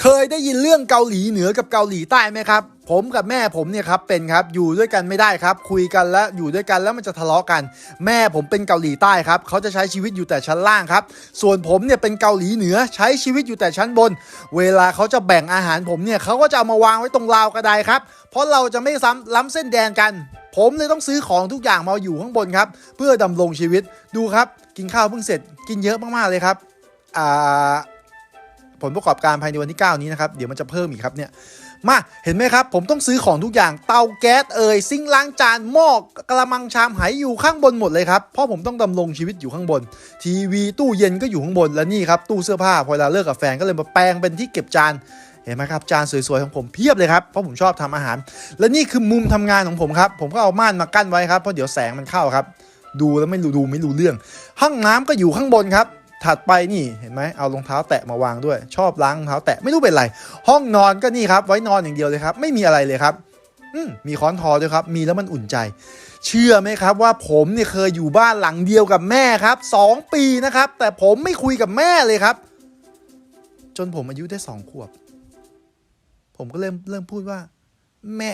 เคยได้ยินเรื่องเกาหลีเหนือกับเกาหลีใต้ไหมครับ ผมกับแม่ผมเนี่ยครับเป็นครับอยู่ด้วยกันไม่ได้ครับ คุยกันแล้วอยู่ด้วยกันแล้วมันจะทะเลาะกัน แม่ผมเป็นเกาหลีใต้ครับเขาจะใช้ชีวิตอยู่แต่ชั้นล่างครับ ส่วนผมเนี่ยเป็นเกาหลีเหนือใช้ชีวิตอยู่แต่ชั้นบน เวลาเขาจะแบ่งอาหารผมเนี่ยเขาก็จะเอามาวางไว้ตรงราวกระไดครับ เพราะเราจะไม่ซ้ำล้ำเส้นแดนกัน ผมเลยต้องซื้อของทุกอย่างมาอยู่ข้างบนครับเพื่อดำรงชีวิตดูครับ กินข้าวเพิ่งเสร็จกินเยอะมากๆเลยครับอ่า ผลประกอบการภายในวันที่ 9 นี้นะครับเดี๋ยวมันจะเพิ่มอีกครับเนี่ยมาเห็นไหมครับ ผมต้องซื้อของทุกอย่างเตาแก๊สเอ่ยซิงล้างจานหม้อกระมังชามไหอยู่ข้างบนหมดเลยครับเพราะผมต้องดำรงชีวิตอยู่ข้างบน ทีวีตู้เย็นก็อยู่ข้างบนและนี่ครับตู้เสื้อผ้าพอเวลาเลิกกับแฟนก็เลยมาแปลงเป็นที่เก็บจานเห็นไหมครับจานสวยๆของผมเพียบเลยครับเพราะผมชอบทำอาหาร และนี่คือมุมทำงานของผมครับผมก็เอาม่านมากั้นไว้ครับเพราะเดี๋ยวแสงมันเข้าครับ ดูแล้วไม่รู้ดูไม่รู้เรื่อง ห้องน้ำก็อยู่ข้างบนครับ ถัดไปนี่เห็นไหมเอารองเท้าแตะมาวางด้วย ชอบล้างรองเท้าแตะไม่รู้เป็นไร ห้องนอนก็นี่ครับ ไว้นอนอย่างเดียวเลยครับ ไม่มีอะไรเลยครับอืมีค้อนทอด้วยครับ มีแล้วมันอุ่นใจ เชื่อไหมครับว่าผมเนี่ยเคยอยู่บ้านหลังเดียวกับแม่ครับสองปีนะครับ แต่ผมไม่คุยกับแม่เลยครับ จนผมอายุได้สองขวบ ผมก็เริ่มเริ่มพูดว่า แม่